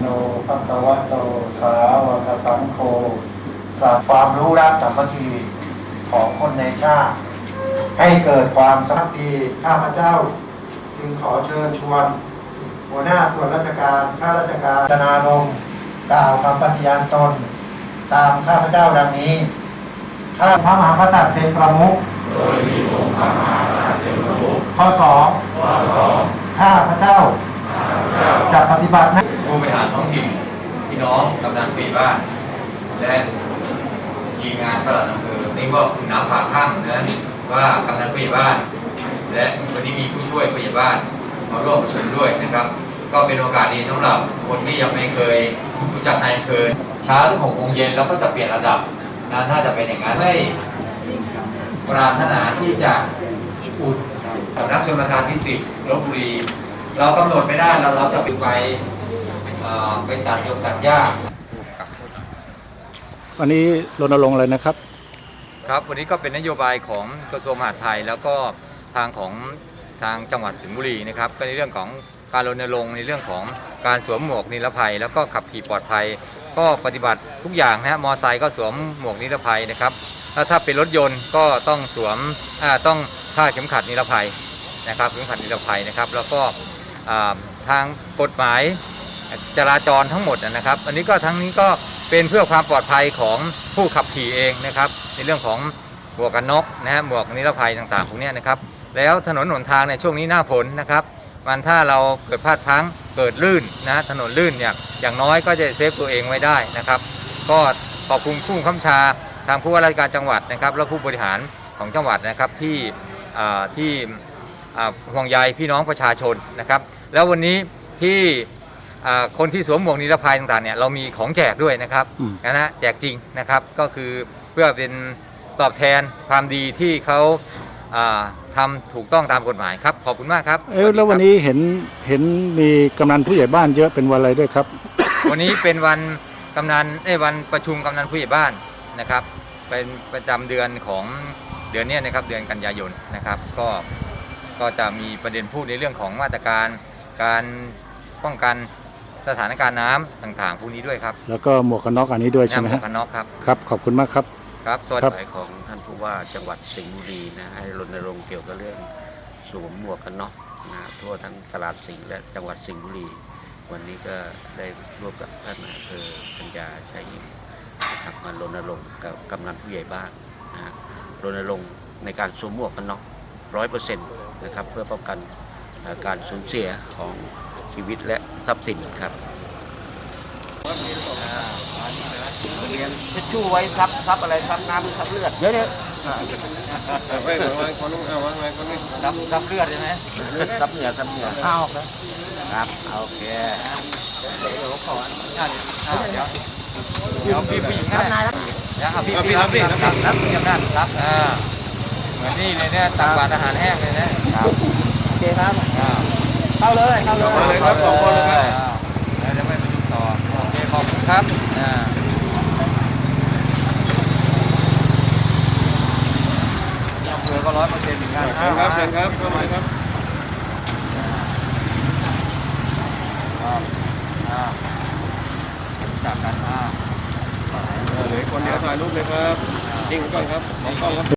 โนพัตวะโตสาวกสังโฆสร้างความรู้รักสามัคคีของคนในชาติ ให้เกิดความสามัคคีข้าพเจ้า จึงขอเชิญชวน หัวหน้าส่วนราชการข้าราชการจนาลงกล่าวคำปฏิญาณตน ตามข้าพเจ้าดังนี้ข้าพระมหากษัตริย์เป็นประมุขโดยมีองค์พระมหากษัตริย์เป็นประมุขข้อสองข้อสองข้าพเจ้า จะปฏิ บัติน้าผู้บริหารท้องถิ่นพี่น้องกำนันปีบ้าน และทีมงานประหลัดอำเภอนี่ก็คุณน้ำฝากข้างนั้นว่ากำนันผู้ใหญ่บ้าน และวันนี้มีผู้ช่วยผู้ใหญ่บ้านมาร่วมประชุมด้วยนะครับ ก็เป็นโอกาสดีสำหรับคนที่ยังไม่เคยรู้จักนายเภอเช้าถึงหกโมงเย็นแล้วก็จะเปลี่ยนระดับนะน่าจะเป็นอย่างนั้นให้ปรารถนาที่จะอุ่นสำนักชนประทานที่สิบลบบุรี เรากำหนดไม่ได้เราเราจะไปไปเอ่อไปตัดยกตัดหญ้าอันนี้รณรงค์อะไรนะครับ ครับวันนี้ก็เป็นนโยบายของกระทรวงมหาดไทย แล้วก็ทางของทางจังหวัดสิงห์บุรีนะครับก็ในเรื่องของการรณรงค์ในเรื่องของการสวมหมวกนิรภัย แล้วก็ขับขี่ปลอดภัย ก็ปฏิบัติทุกอย่างนะฮะมอไซค์ก็สวมหมวกนิรภัยนะครับแล้วถ้าเป็นรถยนต์ก็ต้องสวมอ่าต้องผ้าดเข็มขัดนิรภัยนะครับเข็มขัดนิรภัยนะครับ แล้วก็อ่า ทางกฎหมายจราจรทั้งหมดนะครับ อันนี้ก็ทั้งนี้ก็เป็นเพื่อความปลอดภัยของผู้ขับขี่เองนะครับ ในเรื่องของหมวกกันน็อกนะฮะหมวกนิรภัยต่างๆพวกนี้นะครับ แล้วถนนหนทางในช่วงนี้หน้าฝนนะครับ มันถ้าเราเกิดพลาดพลั้งเกิดลื่นนะถนนลื่นเนี่ยอย่างน้อยก็จะเซฟตัวเองไว้ได้นะครับ ก็ขอบคุณผู้ข้าชาทางผู้ว่าราชการจังหวัดนะครับ และผู้บริหารของจังหวัดนะครับที่ที่ ห่วงใยพี่น้องประชาชนนะครับ แล้ววันนี้ที่อ่าคนที่สวมหมวกนิรภัยต่างๆเนี่ยเรามีของแจกด้วยนะครับอืมนะฮะแจกจริงนะครับก็คือเพื่อเป็นตอบแทนความดีที่เขาอ่าทำถูกต้องตามกฎหมายครับขอบคุณมากครับเอ้ยแล้ววันนี้เห็นเห็นมีกำนันผู้ใหญ่บ้านเยอะเป็นวันอะไรด้วยครับ วันนี้เป็นวันกำนันเอ้ยวันประชุมกำนันผู้ใหญ่บ้านนะครับ เป็นประจำเดือนของเดือนเนี้ยนะครับเดือนกันยายนนะครับ ก็ ก็จะมีประเด็นพูดในเรื่องของมาตรการการป้องกันสถานการณ์น้ำต่างๆพวกนี้ด้วยครับ แล้วก็หมวกกันน็อกอันนี้ด้วยใช่ไหมน้ำหมวฮะกกันน็อกครับครับ ขอบคุณมากครับครับสวัสครัดีบหมายของท่านผู้ว่าจังหวัดสิงห์บุรีนะให้รณรงค์เกี่ยวกับเรื่องสวมหมวกกันน็อกนะทั่วทั้งตลาดสิงห์และจังหวัดสิงห์บุรี วันนี้ก็ได้ร่วมกับท่านนายอำเภอปัญญาชัยยิ่งนะครับมารณรงค์กับกำนันผู้ใหญ่บ้านนะรณรงค์ในการสวมหมวกกันน็อกร้อยเปอร์เซ็นต์ นะครับ เพื่อป้องกันเอ่อการสูญเสียของชีวิตและทรัพย์สินครับทิชชู่ไว้ซับซับอะไรซับน้ำหรือซับเลือดเดี๋ยวเดี๋ยวรับรับเลือดใช่ไหมซับเหงื่อซับเหงื่อข้าวครับโอเคเดี๋ยวขอเดี๋ยวเดี๋ยวพี่ผู้หญิงก็ได้เดี๋ยวเอาพี่พี่รับพี่รับรับรับพี่อำนาจรับอ่าเห มือนนี่เลยเนี่ยตักบาตรอาหารแห้งเลยนะโอเคครับอ่าเข้าเลยเข้าเลยมาเลยครับสองคนเลยครับแล้วเดี๋ยวไปประชุมต่อโอเคขอบคุณครับอ่าอำเภอก็ร้อยเปอร์เซ็นต์เหมือนกันเชิญครับเชิญครับเข้ามาครับอ่าจากกันอ่าเหลือคนเดียวถ่ายรูปเลยครับนิ่งไว้ก่อนครับมองกล้องครับ